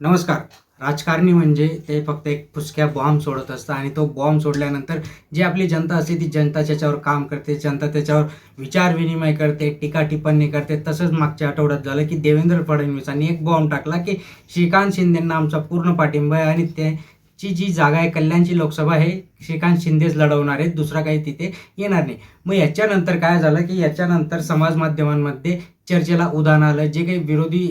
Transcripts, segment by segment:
नमस्कार. राजकारणी म्हणजे ते फक्त एक फुसक्या बॉम्ब सोडत असतं आणि तो बॉम्ब सोडल्यानंतर जी आपली जनता असते ती जनता त्याच्यावर काम करते जनता त्याच्यावर विचार विनिमय करते टीका टिप्पणी करते. तसंच मागच्या आठवड्यात झालं की देवेंद्र फडणवीसांनी एक बॉम्ब टाकला की श्रीकांत शिंदेंना आमचा पूर्ण पाठिंबा आहे आणि त्याची जी जागा आहे कल्याणची लोकसभा हे श्रीकांत शिंदेच लढवणार आहेत. दुसरा काही तिथे येणार नाही. मग याच्यानंतर काय झालं की याच्यानंतर समाज माध्यमांमध्ये चर्चेला उदाहरण आलं. जे काही विरोधी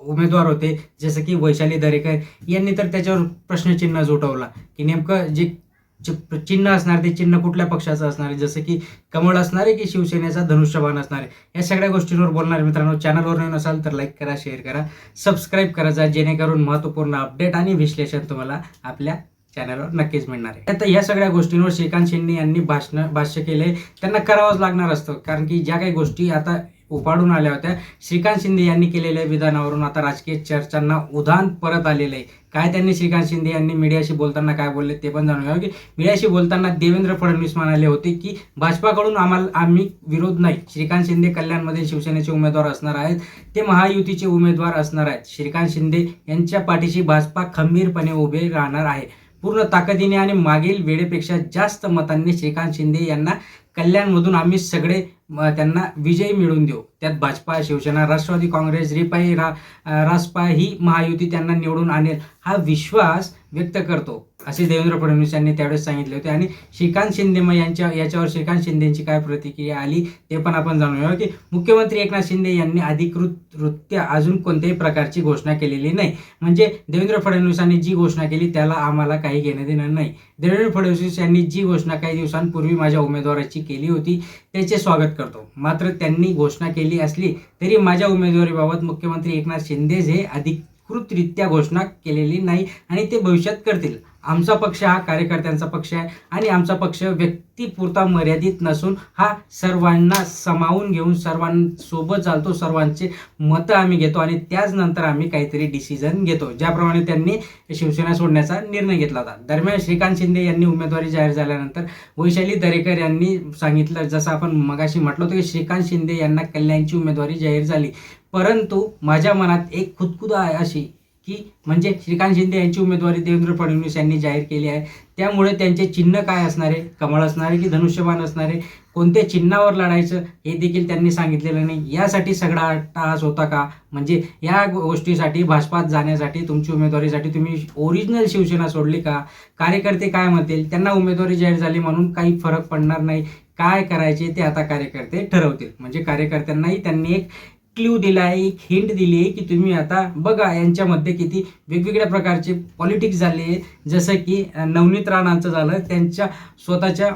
उमेदवार होते जसं की वैशाली दरेकर यांनी तर त्याच्यावर प्रश्नचिन्ह उठवला की नेमकं जे चि- चिन्ह असणार ते चिन्ह कुठल्या पक्षाचं असणार? आहे जसं की कमळ असणार आहे की शिवसेनेचा धनुष्यबाण असणार आहे? या सगळ्या गोष्टींवर बोलणार मित्रांनो. चॅनलवर नवीन असाल तर लाईक करा शेअर करा सबस्क्राईब करायचा जेणेकरून महत्त्वपूर्ण अपडेट आणि विश्लेषण तुम्हाला आपल्या चॅनलवर नक्कीच मिळणार आहे. आता या सगळ्या गोष्टींवर श्रीकांत शिंदे यांनी भाषण भाष्य केले त्यांना करावंच लागणार असतं. कारण की ज्या काही गोष्टी आता उपाडून आल्या होत्या. श्रीकांत शिंदे यांनी केलेल्या विधानावरून आता राजकीय चर्चांना उधाण परत आलेलं आहे. काय त्यांनी श्रीकांत शिंदे यांनी मीडियाशी बोलताना काय बोलले ते पण जाणून घ्यावं की मीडियाशी बोलताना देवेंद्र फडणवीस म्हणाले होते की भाजपाकडून आम्हाला आम्ही विरोध नाही. श्रीकांत शिंदे कल्याणमध्ये शिवसेनेचे उमेदवार असणार आहेत. ते महायुतीचे उमेदवार असणार आहेत. श्रीकांत शिंदे यांच्या पाठीशी भाजपा खंबीरपणे उभे राहणार आहे. पूर्ण ताकदीने आणि मागील वेळेपेक्षा जास्त मतांनी श्रीकांत शिंदे यांना कल्याणमधून आम्ही सगळे त्यांना विजय मिळवून देऊ. त्यात भाजपा शिवसेना राष्ट्रवादी काँग्रेस रिपाई रा रासपा ही महायुती त्यांना निवडून आणेल हा विश्वास व्यक्त करतो. असे देवेंद्र फडणवीस यांनी त्यावेळेस सांगितले होते. आणि श्रीकांत शिंदे मग यांच्या याच्यावर श्रीकांत शिंदेची काय प्रतिक्रिया आली ते पण आपण जाणून घेऊ की मुख्यमंत्री एकनाथ शिंदे यांनी अधिकृतरित्या अजून कोणत्याही प्रकारची घोषणा केलेली नाही. म्हणजे देवेंद्र फडणवीसांनी जी घोषणा केली त्याला आम्हाला काही घेणं देणं नाही. देवेंद्र फडणवीस यांनी जी घोषणा काही दिवसांपूर्वी माझ्या उमेदवाराची केली होती त्याचे स्वागत करतो. मात्र त्यांनी घोषणा केली असली तरी माझ्या उमेदवारीबाबत मुख्यमंत्री एकनाथ शिंदेच हे अधिकृतरित्या घोषणा केलेली नाही आणि ते भविष्यात करतील. आमचा पक्ष हा कार्यकर्त्यांचा पक्ष आहे आणि आमचा पक्ष व्यक्तीपुरता मर्यादित नसून हा सर्वांना समावून घेऊन सर्वांसोबत चालतो सर्वांचे मतं आम्ही घेतो आणि त्याच नंतर आम्ही काहीतरी डिसिजन घेतो. ज्याप्रमाणे त्यांनी शिवसेना सोडण्याचा निर्णय घेतला होता. दरम्यान श्रीकांत शिंदे यांनी उमेदवारी जाहीर झाल्यानंतर वैशाली दरेकर यांनी सांगितलं जसं आपण मगाशी म्हटलं होतं की श्रीकांत शिंदे यांना कल्याणची उमेदवारी जाहीर झाली. परंतु माझ्या मनात एक खुदखुदा आहे अशी की म्हणजे श्रीकांत शिंदे यांची उमेदवारी देवेंद्र फडणवीस यांनी जाहीर केली आहे. त्यामुळे त्यांचे चिन्ह काय असणार आहे? कमळ असणार आहे की धनुष्यबाण असणार आहे? कोणत्या चिन्हावर लढायचं हे देखील त्यांनी सांगितलेलं नाही. यासाठी सगळा अट्टहास होता का? म्हणजे या गोष्टीसाठी भाजपात जाण्यासाठी तुमची उमेदवारीसाठी तुम्ही ओरिजिनल शिवसेना सोडली का? कार्यकर्ते काय म्हणतील? त्यांना उमेदवारी जाहीर झाली म्हणून काही फरक पडणार नाही. काय करायचे ते आता कार्यकर्ते ठरवतील. म्हणजे कार्यकर्त्यांनाही त्यांनी एक क्ल्यू दिला आहे एक हिंट दिली आहे की तुम्ही आता बघा यांच्यामध्ये किती वेगवेगळ्या प्रकारचे पॉलिटिक्स झाले. जसं की नवनीत राणांचं झालं. त्यांच्या स्वतःच्या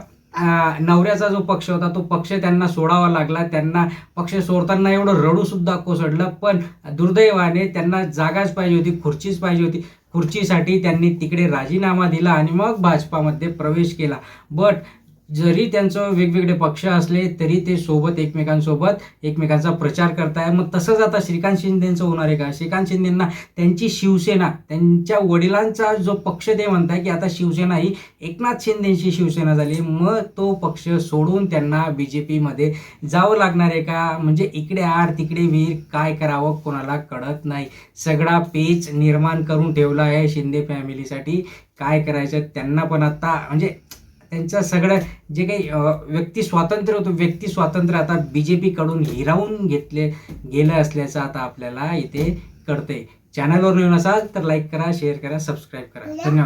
नवऱ्याचा जो पक्ष होता तो पक्ष त्यांना सोडावा लागला. त्यांना पक्ष सोडताना एवढं रडूसुद्धा कोसळलं. पण दुर्दैवाने त्यांना जागाच पाहिजे होती खुर्चीच पाहिजे होती. खुर्चीसाठी त्यांनी तिकडे राजीनामा दिला आणि मग भाजपामध्ये प्रवेश केला. बट जरी त्यांचं वेगवेगळे पक्ष असले तरी ते सोबत एकमेकांसोबत एकमेकांचा प्रचार करताय. मग तसंच आता श्रीकांत शिंदेचं होणार आहे का? श्रीकांत शिंदेंना त्यांची शिवसेना त्यांच्या वडिलांचा जो पक्ष ते म्हणताय की आता शिवसेना ही एकनाथ शिंदेची शिवसेना झाली मग तो पक्ष सोडून त्यांना बी जे पीमध्ये जावं लागणार आहे का? म्हणजे इकडे आड तिकडे वीर काय करावं कोणाला कळत नाही. सगळा पेच निर्माण करून ठेवला आहे शिंदे फॅमिलीसाठी काय करायचं? त्यांना पण आता म्हणजे त्यांचा सगळं जे काही व्यक्ती स्वातंत्र्य होतं व्यक्ती स्वातंत्र्य आता बी जे पीकडून हिरावून घेतले गेलं असल्याचं आता आपल्याला इथे कळतंय. चॅनलवर नवीन असाल तर लाईक करा शेअर करा सबस्क्राईब करा. धन्यवाद.